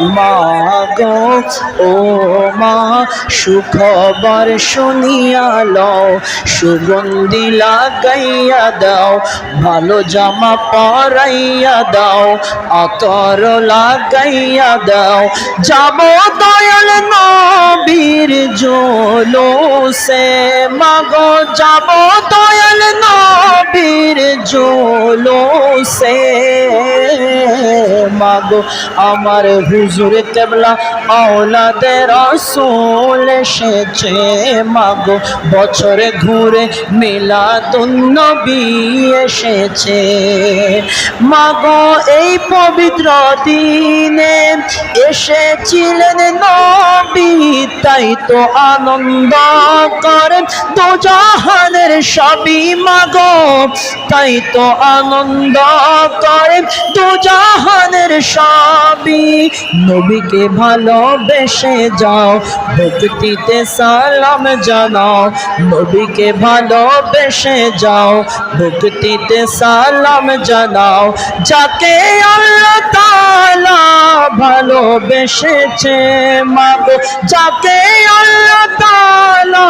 মা গো ও মা, সুখবর শুনিয়া লও, সুগন্ধি লাগাইয়া দাও, ভালো জামা পরাইয়া দাও, আতর লাগাইয়া দাও। যাব দয়াল নবীর জোলো সে মাগো, যাব দয়াল নবীর জোলো সে মাগো, আমার হুজুর কেবলা আওলাদের রসুল এসেছে মাগো। বছরে ঘুরে মিলাদুন্নবী এসেছে। মাগো, এই পবিত্র দিনে এসেছিলেন নবী, তাই তো আনন্দ করে। দু জাহানের সবই মাগো, তাই তো আনন্দ করে। দু জাহানের সবই। নবীকে ভালোবেসে যাও, ভক্তিতে সালাম জানাও। নবীকে ভালোবেসে যাও, ভক্তিতে সালাম জানাও। যাকে আল্লাহ তাআলা ভালোবেসেছে, মাগো। যাকে আল্লাহ তাআলা